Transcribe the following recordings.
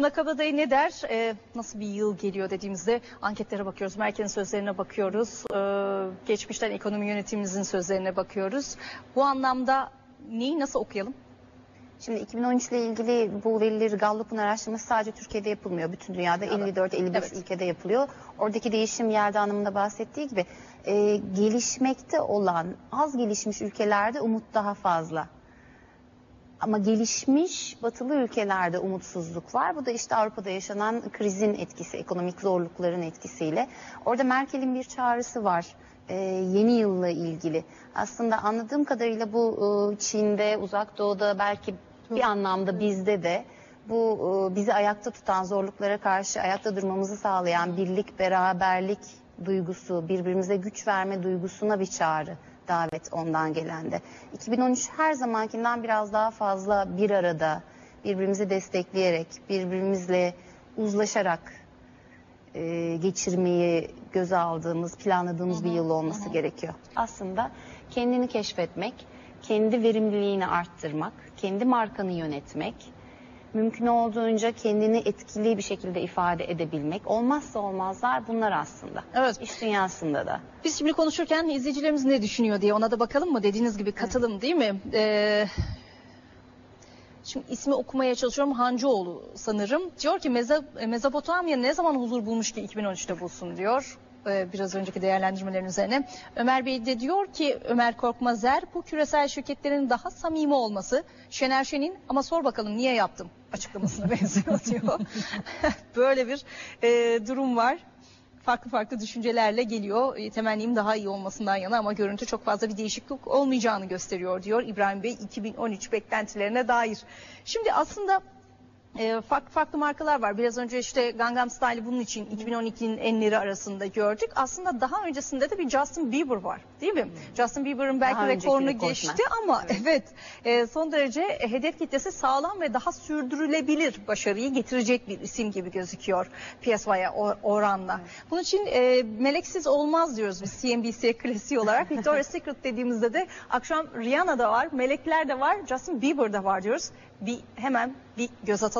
Suna Kabadayı ne der? Ee, nasıl bir yıl geliyor dediğimizde anketlere bakıyoruz. Merkez'in sözlerine bakıyoruz. Ee, geçmişten ekonomi yönetimimizin sözlerine bakıyoruz. Bu anlamda neyi nasıl okuyalım? Şimdi 2013 ile ilgili bu verileri Gallup'un araştırması sadece Türkiye'de yapılmıyor. Bütün dünyada 54-55 Evet. ülkede yapılıyor. Oradaki değişim yerde anlamında bahsettiği gibi e, gelişmekte olan az gelişmiş ülkelerde umut daha fazla. Ama gelişmiş batılı ülkelerde umutsuzluk var. Bu da işte Avrupa'da yaşanan krizin etkisi, ekonomik zorlukların etkisiyle. Orada Merkel'in bir çağrısı var e, yeni yılla ilgili. Aslında anladığım kadarıyla bu e, Çin'de, Uzak Doğu'da belki bir anlamda bizde de bu e, bizi ayakta tutan zorluklara karşı ayakta durmamızı sağlayan birlik, beraberlik duygusu, birbirimize güç verme duygusuna bir çağrı davet ondan gelen de. 2013 her zamankinden biraz daha fazla bir arada, birbirimizi destekleyerek, birbirimizle uzlaşarak e, geçirmeyi göze aldığımız, planladığımız bir yıl olması gerekiyor. Aslında kendini keşfetmek, kendi verimliliğini arttırmak, kendi markanı yönetmek, mümkün olduğunca kendini etkili bir şekilde ifade edebilmek. Olmazsa olmazlar bunlar aslında. Evet. İş dünyasında da. Biz şimdi konuşurken izleyicilerimiz ne düşünüyor diye ona da bakalım mı? Dediğiniz gibi katılım değil mi? Ee, şimdi ismi okumaya çalışıyorum. Hancıoğlu sanırım. Diyor ki Mezopotamya ne zaman huzur bulmuş ki 2013'te bulsun diyor. Ee, biraz önceki değerlendirmelerin üzerine. Ömer Bey de diyor ki Ömer Korkmazer bu küresel şirketlerin daha samimi olması Şener Şen'in ama sor bakalım niye yaptım açıklamasına benziyor diyor. Böyle bir e, durum var farklı farklı düşüncelerle geliyor. E, Temennim daha iyi olmasından yana ama görüntü çok fazla bir değişiklik olmayacağını gösteriyor diyor İbrahim Bey 2013 beklentilerine dair. Şimdi aslında e, farklı farklı markalar var. Biraz önce işte Gangnam Style'ı bunun için 2012'nin enleri arasında gördük. Aslında daha öncesinde de bir Justin Bieber var değil mi? Justin Bieber'ın belki Daha rekorunu geçti ama evet, e, son derece e, hedef kitlesi sağlam ve daha sürdürülebilir başarıyı getirecek bir isim gibi gözüküyor piyasaya oranla. Bunun için e, meleksiz olmaz diyoruz biz CNBC klasiği olarak. Victoria's Secret dediğimizde de akşam Rihanna'da var, melekler de var, Justin Bieber'da var diyoruz. Bir hemen bir göz atalım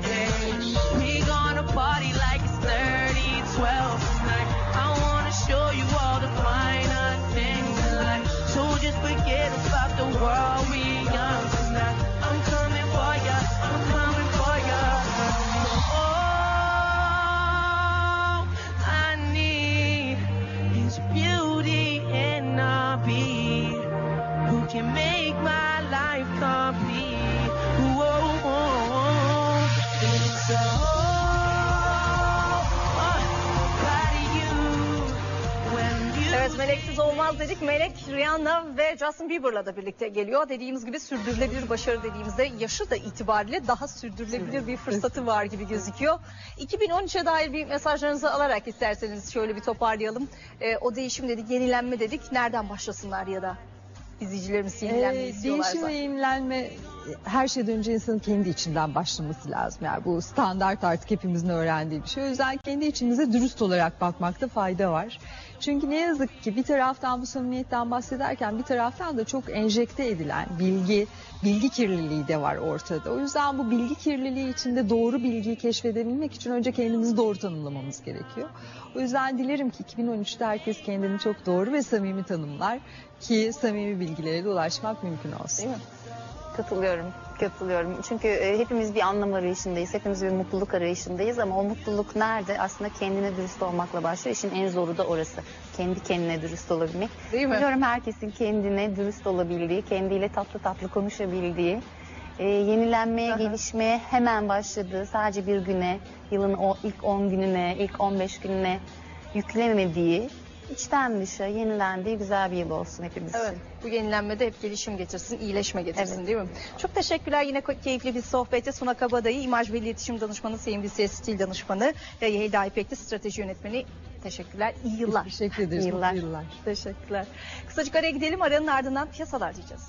olmaz dedik. Melek, Rihanna ve Justin Bieber'la da birlikte geliyor. Dediğimiz gibi sürdürülebilir başarı dediğimizde yaşı da itibariyle daha sürdürülebilir bir fırsatı var gibi gözüküyor. 2013'e dair bir mesajlarınızı alarak isterseniz şöyle bir toparlayalım. Ee, o değişim dedik, yenilenme dedik. Nereden başlasınlar ya da izleyicilerimiz yenilenmeyi Ee, istiyorlarsa. değişim ve yenilenme e, her şeyden önce insanın kendi içinden başlaması lazım. Yani bu standart artık hepimizin öğrendiği bir şey. O yüzden kendi içimize dürüst olarak bakmakta fayda var. Çünkü ne yazık ki bir taraftan bu samimiyetten bahsederken bir taraftan da çok enjekte edilen bilgi, bilgi kirliliği de var ortada. O yüzden bu bilgi kirliliği içinde doğru bilgiyi keşfedebilmek için önce kendimizi doğru tanımlamamız gerekiyor. O yüzden dilerim ki 2013'te herkes kendini çok doğru ve samimi tanımlar ki samimi bilgilere de ulaşmak mümkün olsun. Değil mi? Katılıyorum, katılıyorum. Çünkü e, hepimiz bir anlam arayışındayız, hepimiz bir mutluluk arayışındayız ama o mutluluk nerede? Aslında kendine dürüst olmakla başlıyor. İşin en zoru da orası. Kendi kendine dürüst olabilmek. Değil mi? Biliyorum herkesin kendine dürüst olabildiği, kendiyle tatlı tatlı konuşabildiği, e, yenilenmeye, Aha. gelişmeye hemen başladığı, sadece bir güne, yılın o ilk 10 gününe, ilk 15 gününe yüklemediği, içten dışa yenilendiği güzel bir yıl olsun hepimiz Evet. için. Bu yenilenmede hep gelişim getirsin, iyileşme getirsin Evet. değil mi? Çok teşekkürler. Yine keyifli bir sohbeti. Suna Kabadayı, İmaj ve İletişim Danışmanı, CNBC Stil Danışmanı ve Yehida İpekli Strateji Yönetmeni. Teşekkürler. İyi yıllar. Teşekkür ederiz. İyi yıllar. Yıllar. Teşekkürler. Kısacık araya gidelim. Aranın ardından piyasalar diyeceğiz.